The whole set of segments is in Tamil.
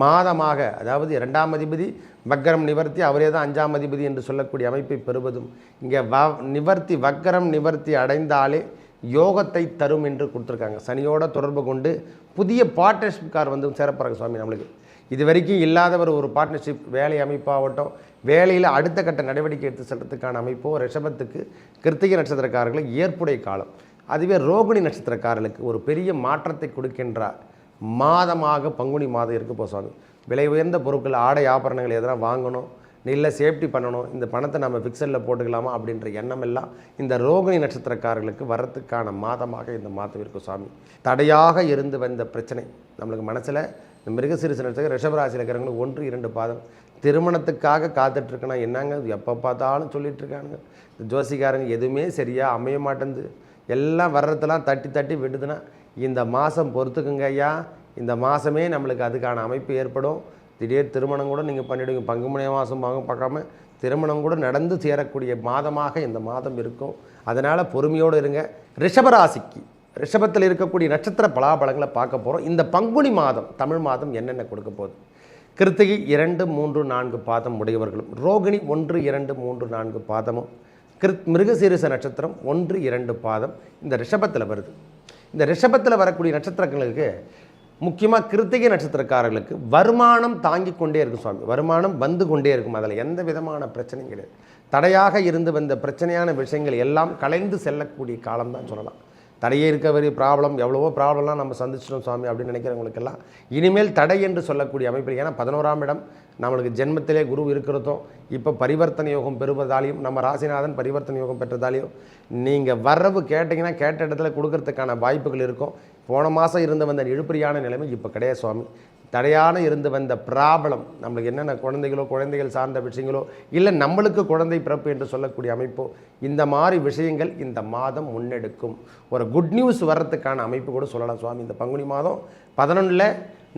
மாதமாக அதாவது இரண்டாம் அதிபதி வக்கரம் நிவர்த்தி அவரே தான் அஞ்சாம் அதிபதி என்று சொல்லக்கூடிய அமைப்பை பெறுவதும் இங்கே வ நிவர்த்தி வக்கரம் நிவர்த்தி அடைந்தாலே யோகத்தை தரும் என்று கொடுத்துருக்காங்க. சனியோட தொடர்பு கொண்டு புதிய பார்ட்னர்ஷிப் கார் வந்து சேரப்போகிறாங்க சுவாமி நம்மளுக்கு. இது வரைக்கும் இல்லாதவர் ஒரு பார்ட்னர்ஷிப் வேலை அமைப்பாகட்டும் வேலையில் அடுத்த கட்ட நடவடிக்கை எடுத்து செல்றதுக்கான அமைப்போ ரிஷபத்துக்கு கிருத்திகை நட்சத்திரக்காரர்களுக்கு ஏற்புடைய காலம். அதுவே ரோகிணி நட்சத்திரக்காரர்களுக்கு ஒரு பெரிய மாற்றத்தை கொடுக்கின்றார். மாதமாக பங்குனி மாதம் இருக்கு போ சுவாமி. விலை உயர்ந்த பொருட்கள் ஆடை ஆபரணங்கள் எதனா வாங்கணும் இல்லை சேஃப்டி பண்ணணும் இந்த பணத்தை நம்ம ஃபிக்ஸடில் போட்டுக்கலாமா அப்படின்ற எண்ணம் எல்லாம் இந்த ரோகிணி நட்சத்திரக்காரர்களுக்கு வரத்துக்கான மாதமாக இந்த மாதம் இருக்கும் சுவாமி. தடையாக இருந்து வந்த பிரச்சனை நம்மளுக்கு மனசில் இந்த மிருகசிறு நட்சத்திரம் ரிஷபராசியில் இருக்கிறவங்களுக்கு ஒன்று இரண்டு பாதம். திருமணத்துக்காக காத்துட்ருக்கணும் என்னங்க எப்போ பார்த்தாலும் சொல்லிகிட்ருக்கானுங்க இந்த ஜோசிக்காரங்க எதுவுமே சரியாக அமைய மாட்டேங்குது. எல்லாம் வர்றதெல்லாம் தட்டி தட்டி விடுதுன்னா இந்த மாதம் பொறுத்துக்குங்க ஐயா. இந்த மாதமே நம்மளுக்கு அதுக்கான அமைப்பு ஏற்படும். திடீர் திருமணம் கூட நீங்கள் பண்ணிவிடுங்க முனைய மாதம் வாங்க பார்க்காம திருமணம் கூட நடந்து சேரக்கூடிய மாதமாக இந்த மாதம் இருக்கும். அதனால் பொறுமையோடு இருங்க. ரிஷபராசிக்கு ரிஷபத்தில் இருக்கக்கூடிய நட்சத்திர பலாபலங்களை பார்க்க போகிறோம் இந்த பங்குனி மாதம் தமிழ் மாதம் என்னென்ன கொடுக்க போகுது? கிருத்திகை இரண்டு மூன்று நான்கு பாதம் உடையவர்களும். ரோகிணி ஒன்று இரண்டு மூன்று நான்கு பாதமும். கிருத் மிருகசீரிச நட்சத்திரம் ஒன்று இரண்டு பாதம் இந்த ரிஷபத்தில் வருது. இந்த ரிஷபத்தில் வரக்கூடிய நட்சத்திரங்களுக்கு முக்கியமாக கிருத்திகை நட்சத்திரக்காரர்களுக்கு வருமானம் தாங்கி கொண்டே இருக்கும் சுவாமி. வருமானம் வந்து கொண்டே இருக்கும். அதில் எந்த விதமான பிரச்சனையும் கிடையாது. தடையாக இருந்து வந்த பிரச்சனையான விஷயங்கள் எல்லாம் கலைந்து செல்லக்கூடிய காலம் தான் சொல்லலாம். தடையே இருக்க வரி ப்ராப்ளம் எவ்வளவோ ப்ராப்ளம்லாம் நம்ம சந்திச்சிட்டோம் சுவாமி அப்படின்னு நினைக்கிறவங்களுக்கெல்லாம் இனிமேல் தடை என்று சொல்லக்கூடிய அமைப்பில் ஏன்னா பதினோராம் இடம் நம்மளுக்கு ஜென்மத்திலே குரு இருக்கிறதும் இப்போ பரிவர்த்தனை யோகம் பெறுவதாலையும் நம்ம ராசிநாதன் பரிவர்த்தனை யோகம் பெற்றதாலையும் நீங்கள் வரவு கேட்டிங்கன்னா கேட்ட இடத்துல கொடுக்கறதுக்கான வாய்ப்புகள் இருக்கும். போன மாதம் இருந்து வந்த இழுப்பறியான நிலைமை இப்போ கிடையாது சுவாமி. தடையான இருந்து வந்த ப்ராப்ளம் நம்மளுக்கு என்னென்ன குழந்தைகளோ குழந்தைகள் சார்ந்த விஷயங்களோ இல்லை நம்மளுக்கு குழந்தை பிறப்பு என்று சொல்லக்கூடிய அமைப்போ இந்த மாதிரி விஷயங்கள் இந்த மாதம் முன்னெடுக்கும். ஒரு குட் நியூஸ் வர்றதுக்கான அமைப்பு கூட சொல்லலாம் சுவாமி. இந்த பங்குனி மாதம் பதினொன்றில்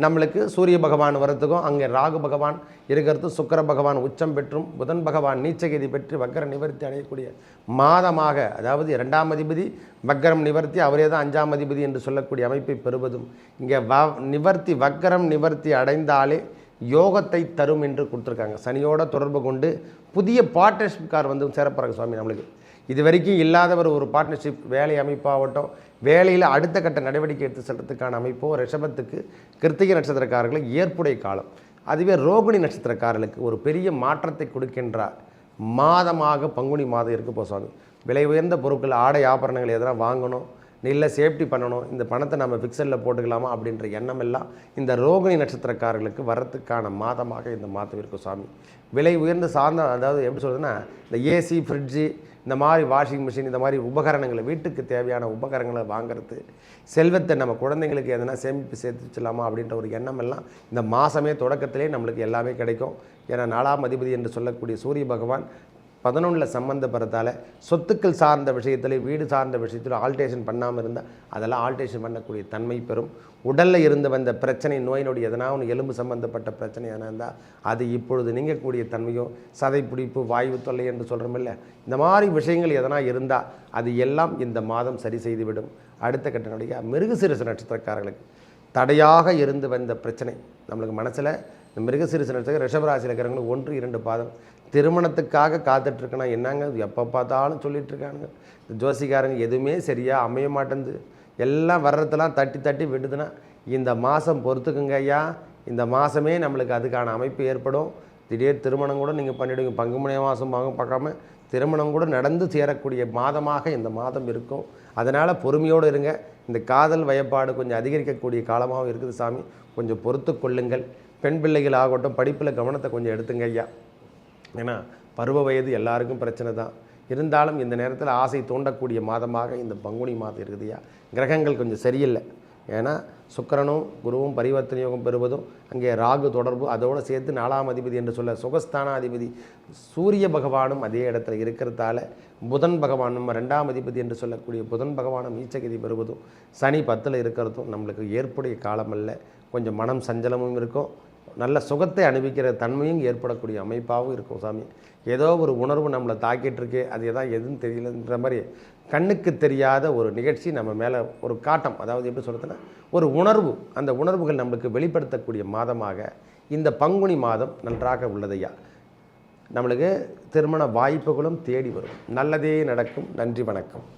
நம்மளுக்கு சூரிய பகவான் வரத்துக்கும் அங்கே ராகு பகவான் இருக்கிறது சுக்கர பகவான் உச்சம் பெற்றும் புதன் பகவான் நீச்சகதி பெற்று வக்கர நிவர்த்தி அடையக்கூடிய மாதமாக அதாவது இரண்டாம் அதிபதி வக்கரம் நிவர்த்தி அவரே தான் அஞ்சாம் அதிபதி என்று சொல்லக்கூடிய அமைப்பை பெறுவதும் இங்கே வ நிவர்த்தி வக்கரம் நிவர்த்தி அடைந்தாலே யோகத்தை தரும் என்று கொடுத்துருக்காங்க. சனியோட தொடர்பு கொண்டு புதிய பார்ட்னர்ஷிப் கார் வந்து சேரப்போகிறாங்க சுவாமி நம்மளுக்கு. இது வரைக்கும் இல்லாதவர் ஒரு பார்ட்னர்ஷிப் வேலை அமைப்பாகட்டும் வேலையில் அடுத்த கட்ட நடவடிக்கை எடுத்து செல்றதுக்கான அமைப்போ ரிஷபத்துக்கு கிருத்திகை நட்சத்திரக்காரர்களுக்கு ஏற்புடைய காலம். அதுவே ரோகிணி நட்சத்திரக்காரர்களுக்கு ஒரு பெரிய மாற்றத்தை கொடுக்கின்றார் மாதமாக பங்குனி மாதம் இருக்க போ சுவாமி. விலை உயர்ந்த பொருட்கள் ஆடை ஆபரணங்கள் எதனா வாங்கணும் இல்லை சேஃப்டி பண்ணணும் இந்த பணத்தை நம்ம ஃபிக்ஸடில் போட்டுக்கலாமா அப்படின்ற எண்ணம் எல்லாம் இந்த ரோகிணி நட்சத்திரக்காரர்களுக்கு வரத்துக்கான மாதமாக இந்த மாதம் இருக்கும் சுவாமி. விலை உயர்ந்த சார்ந்த அதாவது எப்படி சொல்கிறதுன்னா இந்த ஏசி ஃப்ரிட்ஜு இந்த மாதிரி வாஷிங் மிஷின் இந்த மாதிரி உபகரணங்களை வீட்டுக்கு தேவையான உபகரணங்களை வாங்குறது செல்வத்தை நம்ம குழந்தைங்களுக்கு எதனா சேமிப்பு சேர்த்து வச்சலாமா அப்படின்ற ஒரு எண்ணம் எல்லாம் இந்த மாதமே தொடக்கத்திலே நம்மளுக்கு எல்லாமே கிடைக்கும். ஏன்னா நாலாம் அதிபதி என்று சொல்லக்கூடிய சூரிய பகவான் பதினொன்றில் சம்மந்தப்படுறதால சொத்துக்கள் சார்ந்த விஷயத்தில் வீடு சார்ந்த விஷயத்தில் ஆல்டேஷன் பண்ணாமல் இருந்தால் அதெல்லாம் ஆல்டேஷன் பண்ணக்கூடிய தன்மை பெறும். உடலில் இருந்து வந்த பிரச்சனை நோய் எதனா ஒன்று எலும்பு சம்பந்தப்பட்ட பிரச்சனை எதனா இருந்தால் அது இப்பொழுது நீங்கக்கூடிய தன்மையும் சதை பிடிப்பு வாயு தொல்லை என்று சொல்கிறோமில்ல இந்த மாதிரி விஷயங்கள் எதனா இருந்தால் அது எல்லாம் இந்த மாதம் சரி செய்துவிடும். அடுத்த கட்ட நடிகை மிருகசீரிச நட்சத்திரக்காரர்களுக்கு. தடையாக இருந்து வந்த பிரச்சனை. நம்மளுக்கு மனசில் இந்த மிருகசீரிச நட்சத்திரம் ரிஷபராசியில் இருக்கிறவங்களுக்கு ஒன்று இரண்டு பாதம். திருமணத்துக்காக காத்துட்ருக்கணும் என்னங்க? எப்போ பார்த்தாலும் சொல்லிகிட்ருக்கானுங்க இந்த ஜோசிக்காரங்க எதுவுமே சரியாக அமைய மாட்டேங்குது எல்லாம் வர்றதெல்லாம் தட்டி தட்டி விடுதுன்னா இந்த மாதம் பொறுத்துக்குங்க ஐயா. இந்த மாதமே நம்மளுக்கு அதுக்கான அமைப்பு ஏற்படும். திடீர் திருமணம் கூட நீங்கள் பண்ணிவிடுங்க பங்குமணி மாதம் வாங்க பார்க்காம திருமணம் கூட நடந்து சேரக்கூடிய மாதமாக இந்த மாதம் இருக்கும். அதனால் பொறுமையோடு இருங்க. இந்த காதல் வயப்பாடு கொஞ்சம் அதிகரிக்கக்கூடிய காலமாகவும் இருக்குது சாமி. கொஞ்சம் பொறுத்து கொள்ளுங்கள். பெண் பிள்ளைகள் ஆகட்டும் படிப்பில் கவனத்தை கொஞ்சம் எடுத்துங்க ஐயா. ஏன்னா பருவ வயது எல்லாருக்கும் பிரச்சனை தான். இருந்தாலும் இந்த நேரத்தில் ஆசை தூண்டக்கூடிய மாதமாக இந்த பங்குனி மாதம் இருக்குதுயா கிரகங்கள் கொஞ்சம் சரியில்லை. ஏன்னா சுக்கரனும் குருவும் பரிவர்த்தனை யோகம் பெறுவதும் அங்கே ராகு தொடர்பு அதோடு சேர்த்து நாலாம் அதிபதி என்று சொல்ல சுகஸ்தானாதிபதி சூரிய பகவானும் அதே இடத்துல இருக்கிறதால புதன் பகவானும் ரெண்டாம் அதிபதி என்று சொல்லக்கூடிய புதன் பகவானும் நீச்சகதி பெறுவதும் சனி பத்தில் இருக்கிறதும் நம்மளுக்கு ஏற்புடைய காலம் அல்ல கொஞ்சம் மனம் சஞ்சலமும் இருக்கும். நல்ல சுகத்தை அனுபவிக்கிற தன்மையும் ஏற்படக்கூடிய அமைப்பாகவும் இருக்கும் சாமி. ஏதோ ஒரு உணர்வு நம்மளை தாக்கிட்டுருக்கு அது எதான் எதுன்னு தெரியலன்ற மாதிரி கண்ணுக்கு தெரியாத ஒரு நிகழ்ச்சி நம்ம மேலே ஒரு காட்டம் அதாவது எப்படி சொல்கிறதுன்னா ஒரு உணர்வு அந்த உணர்வுகள் நம்மளுக்கு வெளிப்படுத்தக்கூடிய மாதமாக இந்த பங்குனி மாதம் நன்றாக உள்ளதையா. நம்மளுக்கு திருமண வாய்ப்புகளும் தேடி வரும். நல்லதே நடக்கும். நன்றி வணக்கம்.